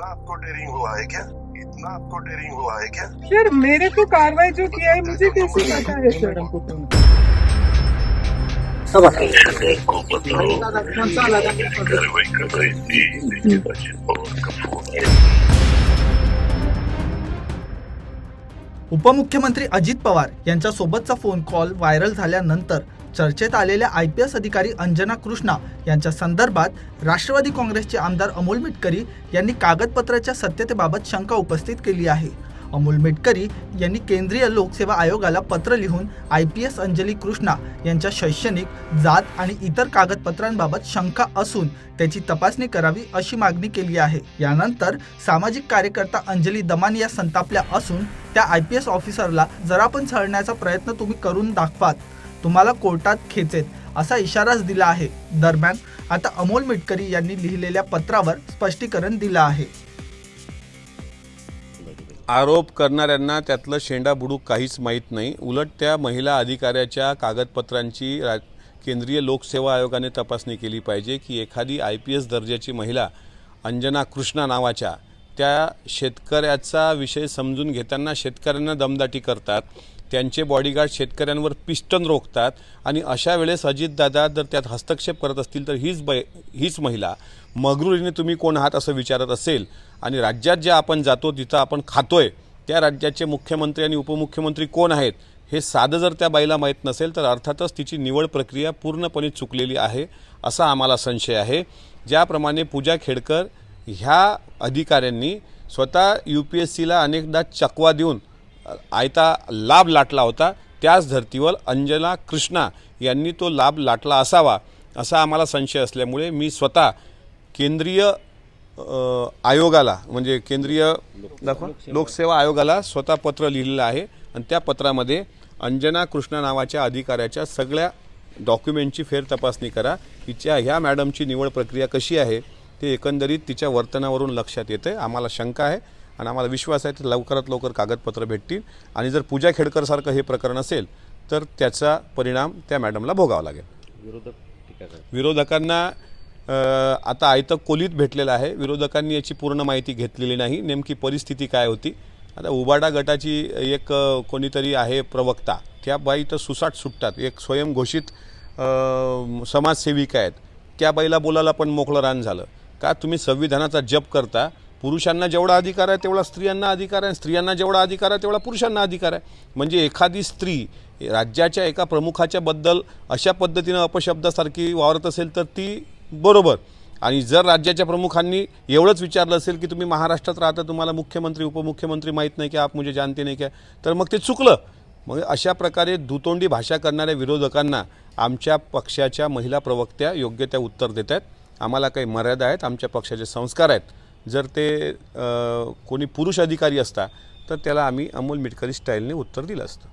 इतना आपको डेरिंग हुआ है क्या? इतना आपको डेरिंग हुआ है क्या? सर मेरे को कार्रवाई जो किया है मुझे कैसे पता है सर सब बताइए को कार्रवाई कर रही थी उपमुख्यमंत्री अजित पवार यांच्यासोबतचा फोन कॉल व्हायरल झाल्यानंतर चर्चेत आलेल्या आय पी एस अधिकारी अंजना कृष्णा यांच्या संदर्भात राष्ट्रवादी काँग्रेसचे आमदार अमोल मिटकरी यांनी कागदपत्राच्या सत्यतेबाबत शंका उपस्थित केली आहे. अमोल मिटकरी यांनी केंद्रीय लोकसेवा आयोगाला पत्र लिहून I P S Anjali Krishna यांच्या शैक्षणिक जात आणि इतर कागदपत्रांबाबत शंका असून त्याची तपासणी करावी अशी मागणी केली आहे. यानंतर सामाजिक कार्यकर्ता अंजली दमान या संतापल्या असून त्या आय पी एस ऑफिसरला जरा पण छळण्याचा प्रयत्न तुम्ही करून दाखवात. तुम्हाला कोर्टात खेचेत असा इशाराच दिला आहे. दरम्यान आता अमोल मिटकरी यांनी लिहिलेल्या पत्रावर स्पष्टीकरण दिलं आहे. आरोप करणाऱ्यांना त्यातलं शेंडा बुडूक काहीच माहीत नाही. उलट त्या महिला अधिकाऱ्याच्या कागदपत्रांची रा केंद्रीय लोकसेवा आयोगाने तपासणी केली पाहिजे की एखादी आय पी एस दर्जाची महिला अंजना कृष्णा नावाच्या त्या शेतकऱ्याचा विषय समजून घेताना शेतकऱ्यांना दमदाटी करतात त्यांचे बॉडीगार्ड शेतकऱ्यांवर पिस्टन रोखतात आणि अशा वेळेस अजितदादा जर त्यात हस्तक्षेप करत असतील तर हीच बै हीच महिला. मगरुरीने तुम्ही कोण आहात असं विचारत असेल आणि राज्यात ज्या आपण जातो तिथं आपण खातोय त्या राज्याचे मुख्यमंत्री आणि उपमुख्यमंत्री कोण आहेत हे साधं जर त्या बाईला माहीत नसेल तर अर्थातच तिची निवड प्रक्रिया पूर्णपणे चुकलेली आहे असा आम्हाला संशय आहे. ज्याप्रमाणे पूजा खेडकर ह्या अधिकाऱ्यांनी स्वतः यू पी एस सीला अनेकदा चकवा देऊन आयता लाभ लाटला होता. त्याच धर्तीवर अंजना कृष्णा यांनी तो लाभ लाटला असावा असा आम्हाला संशय असल्यामुळे मी स्वतः केंद्रीय आयोगाला म्हणजे केंद्रीय लोकसेवा आयोगाला स्वतः पत्र लिहिलेलं आहे. आणि त्या पत्रामध्ये अंजना कृष्णा नावाच्या अधिकाऱ्याच्या सगळ्या डॉक्युमेंटची फेर तपासणी करा. तिच्या ह्या मॅडमची निवड प्रक्रिया कशी आहे? ते एकंदरीत तिच्या वर्तनावरून लक्षात येते आम्हाला शंका आहे आणि आम्हाला विश्वास आहे की लवकरात लवकर कागदपत्र भेटतील. आणि जर पूजा खेडकरसारखं हे प्रकरण असेल तर त्याचा परिणाम त्या मॅडमला भोगावा लागेल. विरोधकांना अ, आता आयतं कोलीत भेटलेलं आहे. विरोधकांनी याची पूर्ण माहिती घेतलेली नाही. नेमकी परिस्थिती काय होती? आता उबाडा गटाची एक कोणीतरी आहे प्रवक्ता. त्या बाई तर सुसाट सुटतात. एक स्वयंघोषित समाजसेविका आहेत. त्या बाईला बोलायला पण मोकळं रान झालं. का तुम्ही संविधानाचा जप करता? पुरुषांना जेवढा अधिकार आहे तेवढा स्त्रियांना अधिकार आहे. स्त्रियांना जेवढा अधिकार आहे तेवढा पुरुषांना अधिकार आहे. म्हणजे एखादी स्त्री राज्याच्या एका प्रमुखाच्या बद्दल अशा पद्धतीनं अपशब्दासारखी वावरत असेल तर ती बरोबर. आणि जर राज्याच्या प्रमुखांनी एवढंच विचारलं असेल की तुम्ही महाराष्ट्रात राहता तुम्हाला मुख्यमंत्री उपमुख्यमंत्री माहीत नाही की आप मुझे जानते नाही काय तर मग ते चुकलं. मग अशा प्रकारे दुतोंडी भाषा करणाऱ्या विरोधकांना आमच्या पक्षाच्या महिला प्रवक्त्या योग्य त्या उत्तर देत आहेत आम्हाला काही मर्यादा आहेत आमच्या पक्षाचे संस्कार आहेत. जर ते कोणी पुरुष अधिकारी असता तर त्याला आम्ही अमोल मिटकरी स्टाईलने उत्तर दिलं असतं.